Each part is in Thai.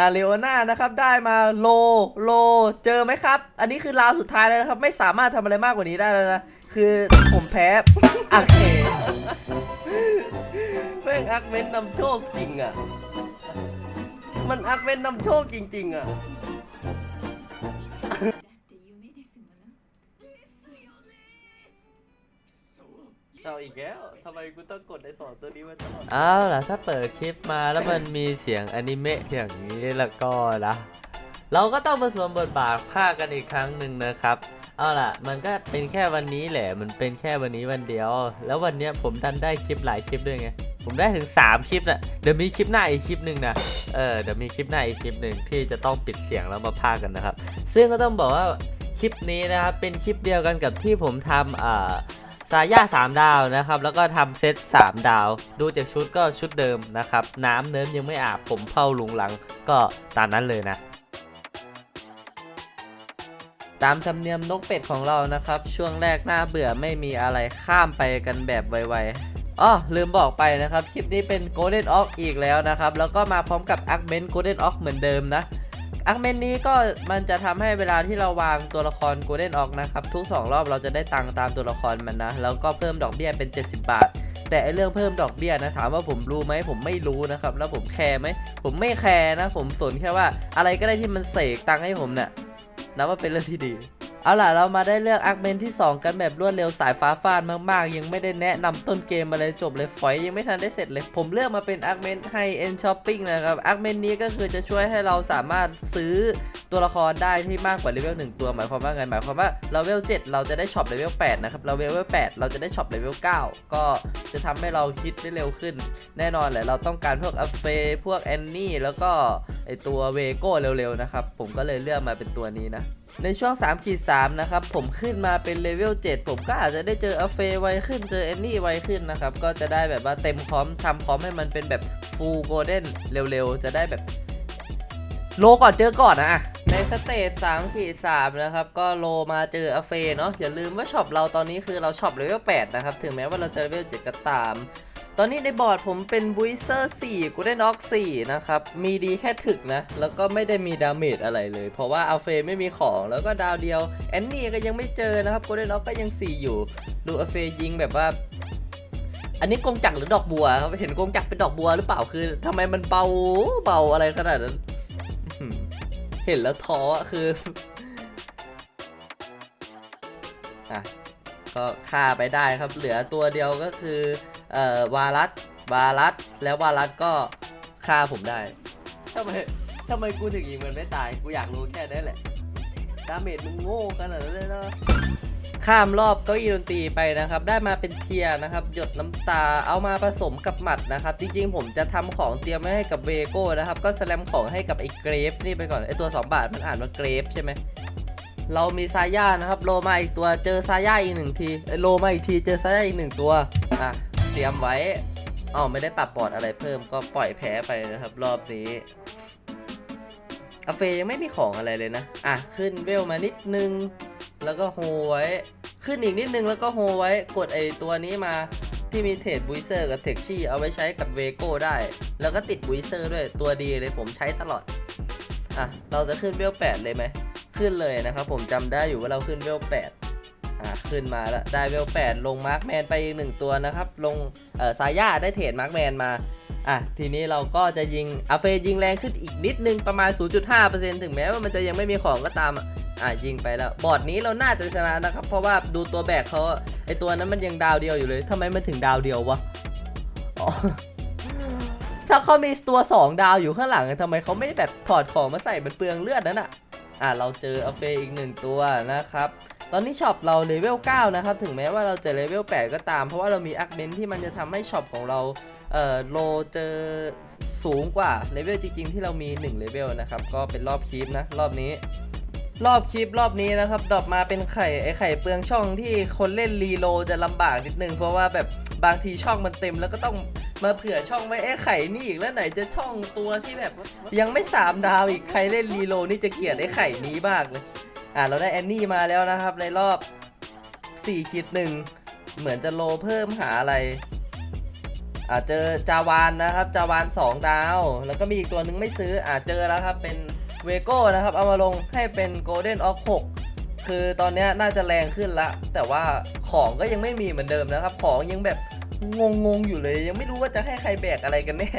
อาเลโอนานะครับได้มาโลโลเจอไหมครับ อันนี้คือราวสุดท้ายแล้วนะครับ ไม่สามารถทำอะไรมากกว่านี้ได้แล้วนะ คือผมแพ้อักเคแม่งอักเว้นนำโชคจริงอะ มันอักเว้นนำโชคจริง ๆ อะ เอาอีกแล้วทำไมกูต้องกดไอสองตัวนี้มาตลอดเอาล่ะถ้าเปิดคลิปมาแล้วมันมีเสียงอนิเมะอย่างนี้แล้วก็นะเราก็ต้องมาสวมบทบาทภาคกันอีกครั้งหนึ่งนะครับ เอาล่ะ มันก็เป็นแค่วันนี้แหละ มันเป็นแค่วันนี้วันเดียว แล้ววันเนี้ยผมดันได้คลิปหลายคลิปด้วยไง ผมได้ถึง 3 คลิปนะเดี๋ยวมีคลิปหน้าอีกคลิปหนึ่งนะ เออ เดี๋ยวมีคลิปหน้าอีกคลิปหนึ่งที่จะต้องปิดเสียงแล้วมาพากันนะครับ ซึ่งก็ต้องบอกว่าคลิปนี้นะครับเป็นคลิปเดียวกันกับที่ผมทำอ่า สายา3 ดาวนะครับ แล้วก็ทำเซต3 ดาว ดูจากชุดก็ชุดเดิมนะครับ น้ำเนิ้มยังไม่อาบผมเผาลุงหลังก็ตามนั้นเลยนะ ตามธรรมเนียมนกเป็ดของเรานะครับ ช่วงแรกหน้าเบื่อไม่มีอะไรข้ามไปกันแบบไวๆอ๋อลืมบอกไปนะครับ คลิปนี้เป็น Golden Ox อีกแล้วนะครับ แล้วก็มาพร้อมกับ a r g m e n t Golden Ox เหมือนเดิมนะ อักเมนนี้ก็มันจะทำให้เวลาที่เราวางตัวละคร Golden Ox นะครับ ทุก 2 รอบเราจะได้ตังค์ตามตัวละครมันนะ แล้วก็เพิ่มดอกเบี้ยเป็น 70 บาท แต่ไอเรื่องเพิ่มดอกเบี้ยนะถามว่าผมรู้ไหมผมไม่รู้นะครับ แล้วผมแคร์ไหมผมไม่แคร์นะ ผมสนแค่ว่าอะไรก็ได้ที่มันเสกตังค์ให้ผมเนี่ยนับว่าเป็นเรื่องที่ดี เอาล่ะเรามาได้เลือกอาร์กเมนที่ 2 กันแบบรวดเร็วสายฟ้าฟาดมากๆ ยังไม่ได้แนะนำต้นเกมมาเลยจบเลยฝอยยังไม่ทันได้เสร็จเลย ผมเลือกมาเป็นอาร์กเมนไฮเอ็นช้อปปิ้งนะครับอาร์กเมนนี้ก็คือจะช่วยให้เราสามารถซื้อตัวละครได้ที่มากกว่าเลเวล1ตัวหมายความว่าไงหมายความว่าเลเวล7เราจะได้ช็อปเลเวล8นะครับเลเวล8เราจะได้ช็อปเลเวล9ก็จะทำให้เราฮิตได้เร็วขึ้น แน่นอนแหละเราต้องการพวกอัฟเฟพวกแอนนี่แล้วก็ไอตัวเวโก้เร็วๆนะครับผมก็เลยเลือกมาเป็นตัวนี้นะในช่วง3ขีด3 นะครับ ผมขึ้นมาเป็นเลเวล 7 ผมก็อาจจะได้เจออัฟเฟไวขึ้นเจอแอนนี่ไวขึ้นนะครับ ก็จะได้แบบว่าเต็มพร้อมทำพร้อมให้มันเป็นแบบฟูลโกลเด้นเร็วๆ จะได้แบบ โลก่อนเจอก่อนนะในสเตจ3ขีด3นะครับ ก็โลมาเจออัฟเฟเนาะอย่าลืมว่าช็อปเราตอนนี้คือเราช็อปเลเวล 8 นะครับ ถึงแม้ว่าเราจะเลเวล 7 ก็ตาม ตอนนี้ในบอร์ดผมเป็นบุยเซอร์4กูได้น็อก4นะครับ มีดีแค่ถึกนะ แล้วก็ไม่ได้มีดาเมจอะไรเลย เพราะว่าอัลเฟไม่มีของแล้วก็ดาวเดียว แอนนี่ก็ยังไม่เจอนะครับกูได้น็อกก็ยัง 4 อยู่ ดูอัลเฟยิงแบบว่า อันนี้กงจักรหรือดอกบัวครับเห็นกงจักรเป็นดอกบัวหรือเปล่าคือทำไมมันเบาเบาอะไรขนาดนั้น เห็นแล้วท้ออะคืออะก็ฆ่าไปได้ครับ เหลือตัวเดียวก็คือ เอ่อวารัสวารัสแล้ววารัสก็ฆ่าผมได้ทำไมทำไมกูถึงยิงมันไม่ตาย กูอยากรู้แค่นั้นแหละดาเมจมึงโง่ขนาดนั้นเลยเนาะข้ามรอบเก้าอี้ดนตรีไปนะครับ ได้มาเป็นเทียนะครับ หยดน้ำตาเอามาผสมกับหมัดนะครับ จริงๆ ผมจะทำของเตรียมไว้ให้กับเวโก้นะครับ ก็สแลมของให้กับไอ้เกรฟนี่ไปก่อนไอ้ตัว 2 บาทมันอ่านว่าเกรฟใช่ไหมเรามีซาย่านะครับ โลมาอีกตัวเจอซาย่าอีกหนึ่งทีเอ้โลมาอีกทีเจอซาย่าอีกหนึ่งตัวอะ ตรียมไว้อ๋อไม่ได้ปรับปอดอะไรเพิ่มก็ปล่อยแพ้ไปนะครับ รอบนี้อาเฟยังไม่มีของอะไรเลยนะ อะ ขึ้นเวลมานิดนึง แล้วก็โฮไว้ ขึ้นอีกนิดนึงแล้วก็โฮไว้ กดไอตัวนี้มาที่มีเทรดบุยเซอร์กับเทคชี่เอาไว้ใช้กับเวโก้ได้ แล้วก็ติดบุยเซอร์ด้วยตัวดีเลยผมใช้ตลอด อะ เราจะขึ้นเวล8เลยไหม ขึ้นเลยนะครับ ผมจำได้อยู่ว่าเราขึ้นเวล8อะ ขึ้นมาแล้วได้เวล8ลงมาร์คแมนไปอีกหนึ่งตัวนะครับ ลงซาย่าได้เทรดมาร์คแมนมาอะทีนี้เราก็จะยิงอาเฟยิงแรงขึ้นอีกนิดนึงประมาณ 0.5%ถึงแม้ว่ามันจะยังไม่มีของก็ตามอะยิงไปแล้วบอร์ดนี้เราน่าจะชนะนะครับ เพราะว่าดูตัวแบกเขาไอตัวนั้นมันยังดาวเดียวอยู่เลยทำไมมันถึงดาวเดียววะอ๋อถ้าเขามีตัว 2 ดาวอยู่ข้างหลังทำไมเขาไม่แบบถอดของมาใส่มันเปลืองเลือดนั่นอะอะเราเจออาเฟอีกหนึ่งตัวนะครับ ตอนนี้ช็อปเราเลเวล 9 นะครับ ถึงแม้ว่าเราจะเลเวล 8 ก็ตาม เพราะว่าเรามีอักเมนที่มันจะทำให้ช็อปของเราเอ่อโลเจอสูงกว่าเลเวลจริงๆ ที่เรามี 1 เลเวลนะครับ ก็เป็นรอบคีปนะ รอบนี้ รอบคลิปรอบนี้นะครับดรอปมาเป็นไข่ไอไข่เปลืองช่องที่คนเล่นรีโลจะลำบากนิดนึง เพราะว่าแบบบางทีช่องมันเต็มแล้วก็ต้องมาเผื่อช่องไว้ไอ้ไข่นี่อีกแล้วไหนจะช่องตัวที่แบบ ยังไม่สามดาวอีกใครเล่นรีโลนี่จะเกลียดไอ้ไข่นี้มากเลย อะเราได้แอนนี่มาแล้วนะครับ ในรอบ4คิดหนึ่งเหมือนจะโลเพิ่มหาอะไรอ่าเจอจาวานนะครับ จาวาน 2 ดาว แล้วก็มีอีกตัวหนึ่งไม่ซื้ออ่าเจอแล้วครับ เป็นเวโก้นะครับ เอามาลงให้เป็นโกลเด้นออฟ6คือตอนนี้น่าจะแรงขึ้นละ แต่ว่าของก็ยังไม่มีเหมือนเดิมนะครับ ของยังแบบงงๆอยู่เลย ยังไม่รู้ว่าจะให้ใครแบกอะไรกันแน่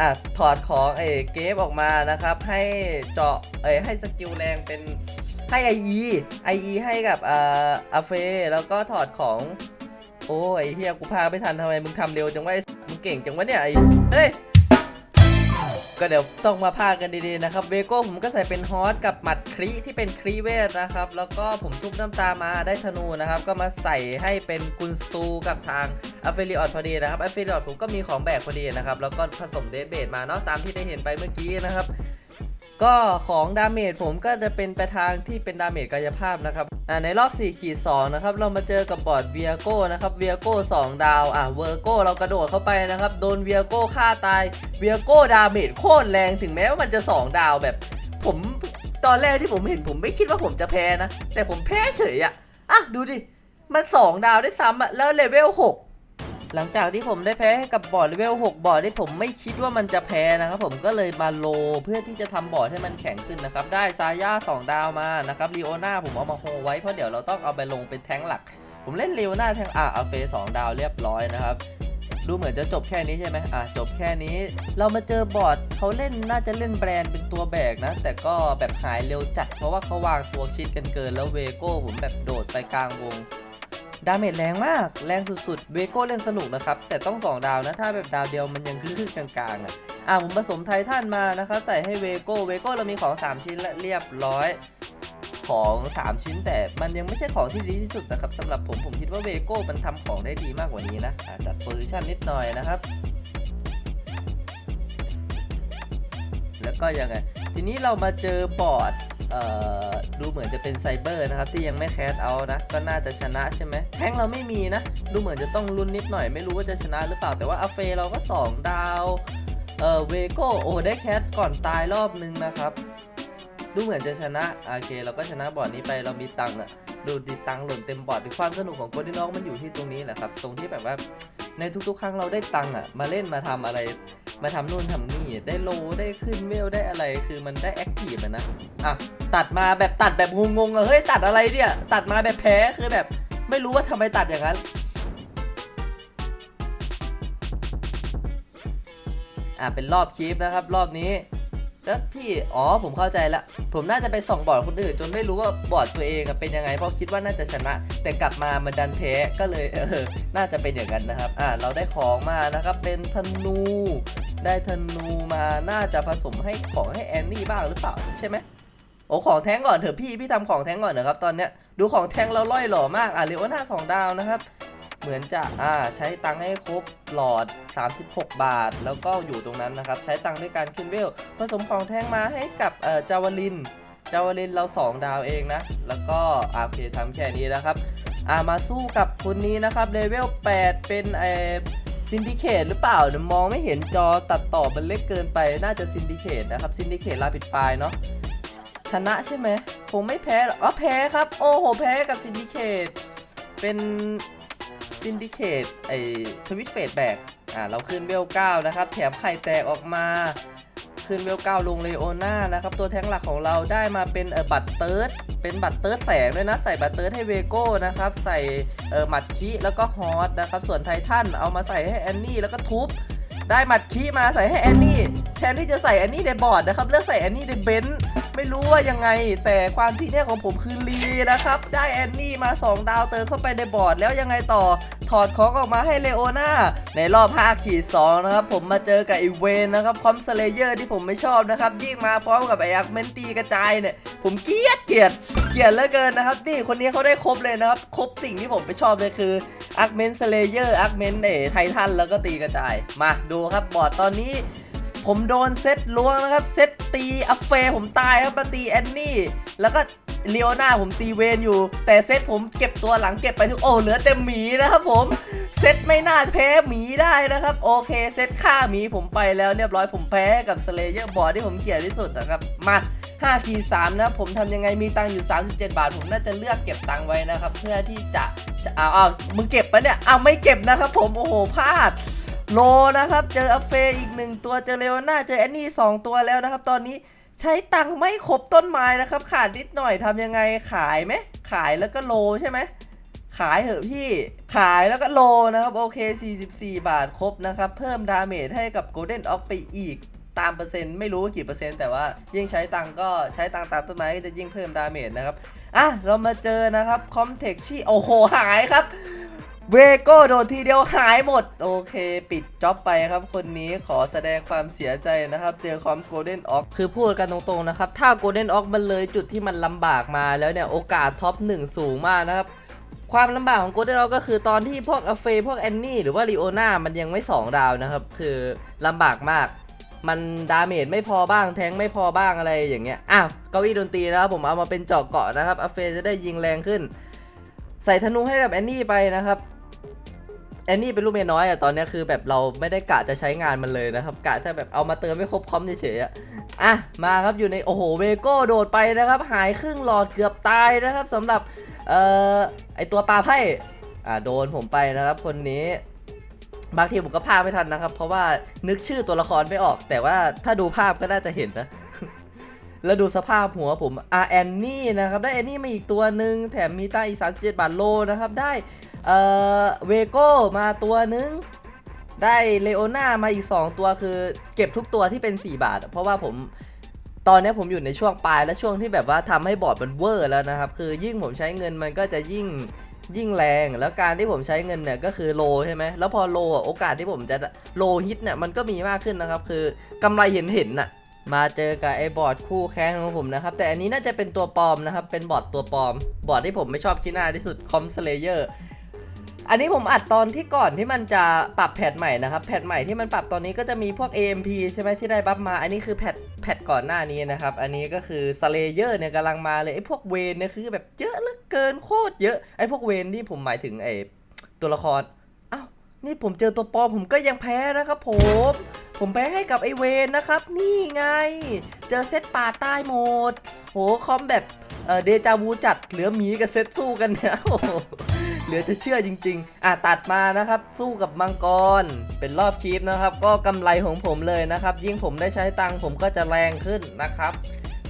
อะถอดของเอเกฟออกมานะครับ ให้เจาะ เอยให้สกิลแรงเป็นให้ไอไอไอให้กับอ่าอาเฟแล้วก็ถอดของ โอ้ยไอเฮียกูพาไม่ทันทำไมมึงทำเร็วจังวะไอ้มึงเก่งจังวะเนี่ยไอ้เฮ้ยก็เดี๋ยวต้องมาพากันดีๆนะครับเวโก้ผมก็ใส่เป็นฮอสกับหมัดครีที่เป็นครีเวทนะครับ แล้วก็ผมทุบน้ำตามาได้ธนูนะครับ ก็มาใส่ให้เป็นกุนซูกับทางอัฟเฟลิออดพอดีนะครับอัฟเฟลิออดผมก็มีของแบกพอดีนะครับ แล้วก็ผสมเดทเบดมาเนาะตามที่ได้เห็นไปเมื่อกี้นะครับ ก็ของดาเมจผมก็จะเป็นไปทางที่เป็นดาเมจกายภาพนะครับอ่าในรอบ4ขีด2นะครับเรามาเจอกับบอร์ดเวียโก้นะครับเวียโก้2ดาวอะเวอร์โก้เรากระโดดเข้าไปนะครับโดนเวียโก้ฆ่าตายเวียโก้ดาเมจโคตรแรงถึงแม้ว่ามันจะ 2 ดาวแบบ ผมตอนแรกที่ผมเห็นผมไม่คิดว่าผมจะแพ้นะ แต่ผมแพ้เฉยอะอะดูดิมัน 2 ดาวได้ซ้ำอะแล้วเลเวล6 หลังจากที่ผมได้แพ้ให้กับบอร์ดเลเวล6บอร์ดที่ผมไม่คิดว่ามันจะแพ้นะครับผมก็เลยมาโลเพื่อที่จะทำบอร์ดให้มันแข็งขึ้นนะครับ ได้ซาย่า2ดาวมานะครับลีโอนาผมเอามาโฮไว้เพราะเดี๋ยวเราต้องเอาไปลงเป็นแท้งหลัก ผมเล่นลีโอนาแท้งอะเอาเฟสองดาวเรียบร้อยนะครับดูเหมือนจะจบแค่นี้ใช่ไหมอะจบแค่นี้ เรามาเจอบอร์ดเขาเล่นน่าจะเล่นแบรนด์เป็นตัวแบกนะ แต่ก็แบบหายเร็วจัดเพราะว่าเขาวางตัวชิดกันเกินแล้วเวโก้ผมแบบโดดไปกลางวง ดาเมจแรงมาก แรงสุดๆ เวโก้เล่นสนุกนะครับ แต่ต้อง 2 ดาวนะ ถ้าแบบดาวเดียวมันยังคือๆกลางๆอะ อะผมผสมไททันมานะครับ ใส่ให้เวโก้ เวโก้เรามีของ 3 ชิ้นและเรียบร้อยของ 3 ชิ้นแต่มันยังไม่ใช่ของที่ดีที่สุดนะครับสำหรับผมผมคิดว่าเวโก้มันทำของได้ดีมากกว่านี้นะอะจัดโพซิชันนิดหน่อยนะครับ แล้วก็ยังไง ทีนี้เรามาเจอบอร์ดดูเหมือนจะเป็นไซเบอร์นะครับ ที่ยังไม่แคสเอานะ ก็น่าจะชนะใช่ไหมแทงเราไม่มีนะ ดูเหมือนจะต้องลุ้นนิดหน่อยไม่รู้ว่าจะชนะหรือเปล่าแต่ว่าอาเฟเราก็ 2 ดาวเอ่อเวโก้โอ้ได้แคสก่อนตายรอบนึงนะครับ ดูเหมือนจะชนะโอเค เราก็ชนะบอร์ดนี้ไปเรามีตังค์อะดูดีตังค์หล่นเต็มบอร์ดความสนุกของโกด้นน็อกมันอยู่ที่ตรงนี้แหละครับ ตรงที่แบบว่า ในทุกๆ ครั้งเราได้ตังค์อะมาเล่นมาทำอะไร มาทำนู่นทำนี่ ได้โล ได้ขึ้นเวล ได้อะไร คือมันได้แอคทีฟอะนะ อะ ตัดมาแบบตัดแบบงงๆอะเฮ้ย ตัดอะไรเนี่ย ตัดมาแบบแพ้ คือแบบ ไม่รู้ว่าทำไมตัดอย่างนั้น อะ เป็นรอบคลิปนะครับ รอบนี้ แล้วพี่อ๋อผมเข้าใจละผมน่าจะไปส่องบอร์ดคนอื่นจนไม่รู้ว่าบอร์ดตัวเองเป็นยังไงเพราะคิดว่าน่าจะชนะ แต่กลับมามันดันแพ้ก็เลยเออน่าจะเป็นอย่างนั้นนะครับอ่าเราได้ของมานะครับเป็นธนูได้ธนูมาน่าจะผสมให้ของให้แอนนี่บ้างหรือเปล่าใช่ไหมโอ้ของแท้งก่อนเถอะพี่พี่ทำของแท้งก่อนเถอะครับตอนเนี้ยดูของแท้งเราล่อยหล่อมากอะเรโอน่าสองดาวนะครับ เหมือนจะอ่าใช้ตังค์ให้ครบหลอด 36 บาท แล้วก็อยู่ตรงนั้นนะครับ ใช้ตังค์ด้วยการขึ้นเวล ผสมของแท้งมาให้กับเอ่อจาวลิน จาวลินเรา 2 ดาวเองนะ แล้วก็อาเคทำแค่นี้นะครับอ่ามาสู้กับคนนี้นะครับเลเวล 8 เป็นเอ่อซินดิเคตหรือเปล่าเดี๋ยมองไม่เห็นจอตัดต่อมันเล็กเกินไปน่าจะซินดิเคตนะครับซินดิเคตลาปิดไฟล์เนาะชนะใช่ไหมผมไม่แพ้หรออ๋อแพ้ครับ โอ้โห แพ้กับซินดิเคตเป็น ซินดิเคตไอทวิตเฟดแบกอ่าเราขึ้นเวล9นะครับ แถมไข่แตกออกมาขึ้นเวล9ลงเลโอน่านะครับ ตัวแท้งหลักของเราได้มาเป็นเออบัตรเติร์ดเป็นบัตรเติร์ดแสงด้วยนะ ใส่บัตรเติร์ดให้เวโก้นะครับ ใส่เออหมัดคิแล้วก็ฮอตนะครับ ส่วนไททันเอามาใส่ให้แอนนี่แล้วก็ทุบได้หมัดคีมาใส่ให้แอนนี่แทนที่จะใส่แอนนี่ในบอร์ดนะครับเลือกใส่แอนนี่ในเบนซ์ไม่รู้ว่ายังไง แต่ความที่เนี่ยของผมคือลีนะครับ ได้แอนนี่มา 2 ดาวเติมเข้าไปในบอร์ดแล้วยังไงต่อ ถอดของออกมาให้เลโอนาในรอบ5ขีด2นะครับผมมาเจอกับไอเวนนะครับคอมสเลเยอร์ที่ผมไม่ชอบนะครับยิ่งมาพร้อมกับไออาร์เมนตีกระจายเนี่ยผมเกลียดเกลียดเกลียดเหลือเกินนะครับนี่คนนี้เขาได้ครบเลยนะครับครบสิ่งที่ผมไปชอบเลยคืออาร์เมนสเลเยอร์อาร์เมนเอไททันแล้วก็ตีกระจาย มาดูครับบอร์ดตอนนี้ ผมโดนเซตล้วงนะครับ เซตตีอัฟเฟย์ผมตายครับมาตีแอนนี่ แล้วก็เลียวนาผมตีเวนอยู่ แต่เซตผมเก็บตัวหลังเก็บไปทุกโอ้เหลือแต่หมีนะครับผมเซตไม่น่าแพ้หมีได้นะครับ โอเคเซตฆ่าหมีผมไปแล้วเรียบร้อยผมแพ้กับสเลเยอร์บอร์ดที่ผมเกลียดที่สุดนะครับมา5ที3นะผมทำยังไงมีตังค์อยู่ 37 บาท ผมน่าจะเลือกเก็บตังค์ไว้นะครับ เพื่อที่จะอ้าวอ้าวมึงเก็บปะเนี่ยอ้าวไม่เก็บนะครับผมโอ้โหพลาด โลนะครับ เจออัฟเฟย์อีกหนึ่งตัวเจอเลโอน่าเจอแอนนี่สองตัวแล้วนะครับ ตอนนี้ใช้ตังค์ไม่ครบต้นไม้นะครับ ขาดนิดหน่อยทำยังไงขายไหมขายแล้วก็โลใช่ไหมขายเหอะพี่ขายแล้วก็โลนะครับ โอเค 44 บาทครบนะครับ เพิ่มดาเมจให้กับ Golden Ox ไปอีกตามเปอร์เซ็นต์ไม่รู้ว่ากี่เปอร์เซ็นต์แต่ว่ายิ่งใช้ตังค์ก็ใช้ตังค์ตามต้นไม้ก็จะยิ่งเพิ่มดาเมจนะครับ อะ เรามาเจอนะครับคอมเทคชี่โอ้โห หายครับ เวโก้โดนทีเดียวหายหมด โอเค ปิดจ็อบไปครับ คนนี้ขอแสดงความเสียใจนะครับ เจอความโกลเด้นออกคือพูดกันตรงๆนะครับ ถ้าโกลเด้นออกมันเลยจุดที่มันลำบากมาแล้วเนี่ย โอกาสท็อปหนึ่งสูงมากนะครับความลำบากของโกลเด้นออกก็คือตอนที่พวกอเฟพวกแอนนี่หรือว่าลีโอนามันยังไม่ 2 ดาวนะครับ คือลำบากมาก มันดาเมจไม่พอบ้างแทงไม่พอบ้างอะไรอย่างเงี้ยอ้าวเก้าอี้ดนตรีนะครับผมเอามาเป็นจาะเกาะนะครับอเฟจะได้ยิงแรงขึ้น ใส่ธนูให้กับแอนนี่ไปนะครับ แอนนี่เป็นลูกเมียน้อยอะตอนนี้คือแบบเราไม่ได้กะจะใช้งานมันเลยนะครับกะจะแบบเอามาเติมไม่ครบคอมเฉยๆอะอะมาครับอยู่ในโอ้โหเวโก้โดดไปนะครับ หายครึ่งหลอดเกือบตายนะครับสำหรับเอ่อไอตัวปลาไพ่อ่าโดนผมไปนะครับคนนี้บางทีผมก็พาไม่ทันนะครับ เพราะว่านึกชื่อตัวละครไม่ออก แต่ว่าถ้าดูภาพก็น่าจะเห็นนะ แล้วดูสภาพหัวผมอะแอนนี่นะครับ ได้แอนนี่มาอีกตัวหนึ่งแถมมีต้อีสานเจ็ดบาทโลนะครับ ได้ เอ่อเวโก้มาตัวนึง ได้เลโอน่ามาอีก 2 ตัวคือเก็บทุกตัวที่เป็น 4 บาท เพราะว่าผมตอนนี้ผมอยู่ในช่วงปลายและช่วงที่แบบว่าทำให้บอร์ดมันเวอร์แล้วนะครับ คือยิ่งผมใช้เงินมันก็จะยิ่งยิ่งแรง แล้วการที่ผมใช้เงินเนี่ยก็คือโลใช่ไหมแล้วพอโลโอกาสที่ผมจะโลฮิตเนี่ยมันก็มีมากขึ้นนะครับ คือกำไรเห็นเห็นน่ะมาเจอกับไอ้บอร์ดคู่แข่งของผมนะครับ แต่อันนี้น่าจะเป็นตัวปลอมนะครับ เป็นบอร์ดตัวปลอม บอร์ดที่ผมไม่ชอบคิดหน้าที่สุดคอมสเลเยอร์ อันนี้ผมอัดตอนที่ก่อนที่มันจะปรับแพทใหม่นะครับแพทใหม่ที่มันปรับตอนนี้ก็จะมีพวก AMP ใช่ไหมที่ได้บัฟมา อันนี้คือแพทแพทก่อนหน้านี้นะครับ อันนี้ก็คือสเลเยอร์เนี่ยกำลังมาเลยไอ้พวกเวนเนี่ยคือแบบเยอะเหลือเกินโคตรเยอะไอ้พวกเวนที่ผมหมายถึงไอ้ตัวละครอ้าวนี่ผมเจอตัวปอมผมก็ยังแพ้นะครับผมผมแพ้ให้กับไอเวนนะครับ นี่ไง เจอเซตป่าใต้หมด โห คอมแบบเดจาวูจัดเหลือหมีกับเซตสู้กันเนี่ยโอ้ เหลือจะเชื่อจริง ๆ อะตัดมานะครับ สู้กับมังกร เป็นรอบชีฟนะครับ ก็กำไรของผมเลยนะครับ ยิ่งผมได้ใช้ตังผมก็จะแรงขึ้นนะครับ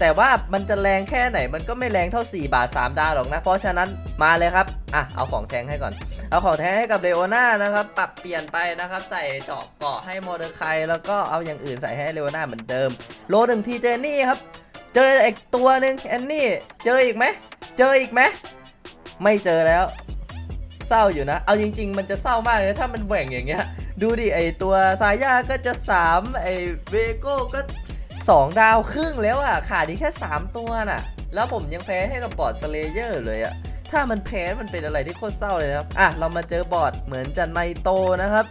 แต่ว่ามันจะแรงแค่ไหน มันก็ไม่แรงเท่า 4 บาท 3 ดาวหรอกนะ เพราะฉะนั้นมาเลยครับ อะ เอาของแทงให้ก่อน เอาของแท้ให้กับเลโอน่านะครับ ปรับเปลี่ยนไปนะครับ ใส่เจาะเกาะให้มอเตอร์ไคแล้วก็เอาอย่างอื่นใส่ให้เลโอน่าเหมือนเดิม โลหนึ่งทีเจนี่ครับ เจออีกตัวหนึ่งแอนนี่ เจออีกไหม เจออีกไหม ไม่เจอแล้ว เศร้าอยู่นะ เอาจริง ๆ มันจะเศร้ามากเลยนะถ้ามันแหว่งอย่างเงี้ย ดูดิไอตัวซาย่าก็จะ3ไอเวโก้ก็ 2 ดาวครึ่งแล้วอะ ขาดอีกแค่ 3 ตัวน่ะ แล้วผมยังแพ้ให้กับบอร์ดสเลเยอร์เลยอะ ถ้ามันแพ้มันเป็นอะไรที่โคตรเศร้าเลยครับ อะ เรามาเจอบอร์ดเหมือนจะไนโตนะครับ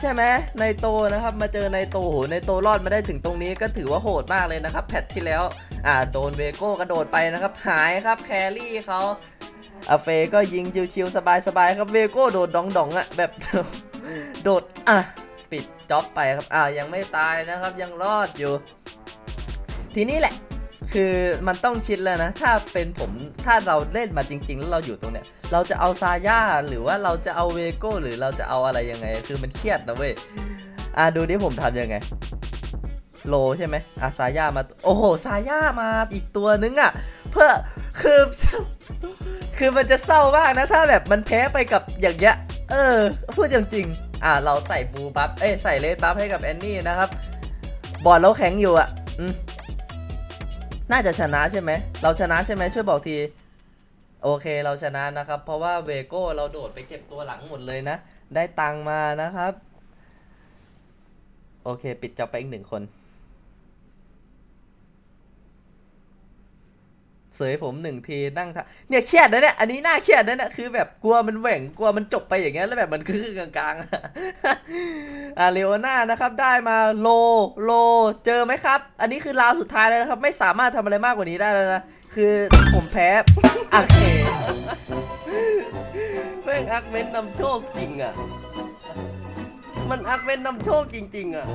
ใช่ไหมไนโตนะครับมาเจอไนโตโหไนโตรอดมาได้ถึงตรงนี้ก็ถือว่าโหดมากเลยนะครับแพทที่แล้วอ่าโดนเวโก้กระโดดไปนะครับหายครับแครี่เขา อาเฟก็ยิงชิวๆสบายๆครับเวโก้โดดดองๆอะแบบโดดอะปิดจ็อบไปครับอ่ายังไม่ตายนะครับยังรอดอยู่ ทีนี้แหละคือมันต้องคิดแล้วนะ ถ้าเป็นผมถ้าเราเล่นมาจริง ๆ แล้วเราอยู่ตรงเนี้ย เราจะเอาซาย่าหรือว่าเราจะเอาเวโก้หรือเราจะเอาอะไรยังไง คือมันเครียดนะเว้ยอะดูดิผมทำยังไง โลใช่ไหมอะซาย่ามา โอ้โหซาย่ามาอีกตัวนึงอะ เพื่อคือ คือมันจะเศร้ามากนะถ้าแบบมันแพ้ไปกับอย่างเงี้ยเออ พูดจริงๆอะเราใส่บูบัฟเอ้ยใส่เลดบัฟให้กับแอนนี่นะครับ บอร์ดเราแข็งอยู่อะอืมน่าจะชนะใช่ไหม เราชนะใช่ไหมช่วยบอกที โอเคเราชนะนะครับ เพราะว่าเวโก้เราโดดไปเก็บตัวหลังหมดเลยนะ ได้ตังค์มานะครับ โอเค ปิดจอบไปอีกหนึ่งคน เสยผมหนึ่งทีนั่งทะเนี่ยเครียดนะเนี่ยอันนี้น่าเครียดนะเนี่ยคือแบบกลัวมันแหว่งกลัวมันจบไปอย่างเงี้ยแล้วแบบมันคือกลางๆอะอ่าเลโอน่านะครับได้มาโลโลเจอไหมครับ อันนี้คือราวสุดท้ายแล้วนะครับ ไม่สามารถทำอะไรมากกว่านี้ได้แล้วนะคือผมแพ้โอเคแม่งอักเว้นนำโชคจริงอะมันอักเว้นนำโชคจริง ๆอะ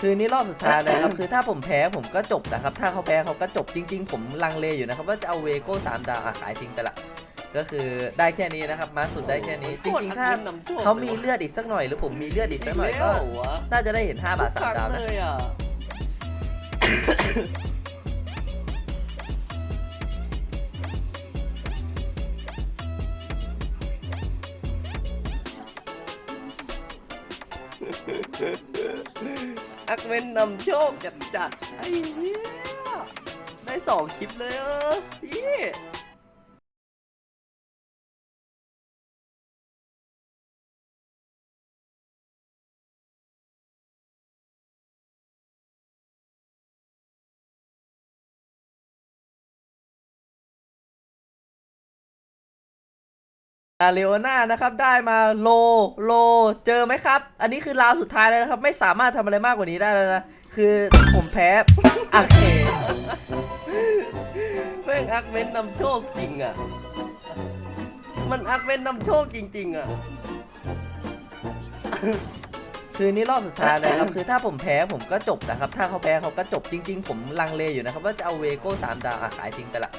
คือนี่รอบสุดท้ายเลยครับ คือถ้าผมแพ้ผมก็จบนะครับ ถ้าเขาแพ้เขาก็จบจริง ๆ ผมลังเลอยู่นะครับ ว่าจะเอาเวโก้สามดาวอะขายทิ้งไปละก็คือได้แค่นี้นะครับ มาสุดได้แค่นี้ จริงๆ ถ้าเขามีเลือดอีกสักหน่อย หรือผมมีเลือดอีกสักหน่อยก็น่าจะได้เห็น 5 บาท3ดาวนะเลย อักเมนนำโชคจัดจัดๆไอ้เหี้ยได้สองคลิปเลยเออ อาเลโอนานะครับได้มาโลโลเจอไหมครับ อันนี้คือราวสุดท้ายแล้วนะครับ ไม่สามารถทำอะไรมากกว่านี้ได้แล้วนะ คือผมแพ้โอเคแม่งอักเวนนำโชคจริงอะ มันอักเวนนำโชคจริง ๆ อะ คือนี่รอบสุดท้ายเลยครับ คือถ้าผมแพ้ผมก็จบนะครับ ถ้าเขาแพ้เขาก็จบจริง ๆ ผมลังเลอยู่นะครับ ว่าจะเอาเวโก้สามดาวขายทิ้งไปละ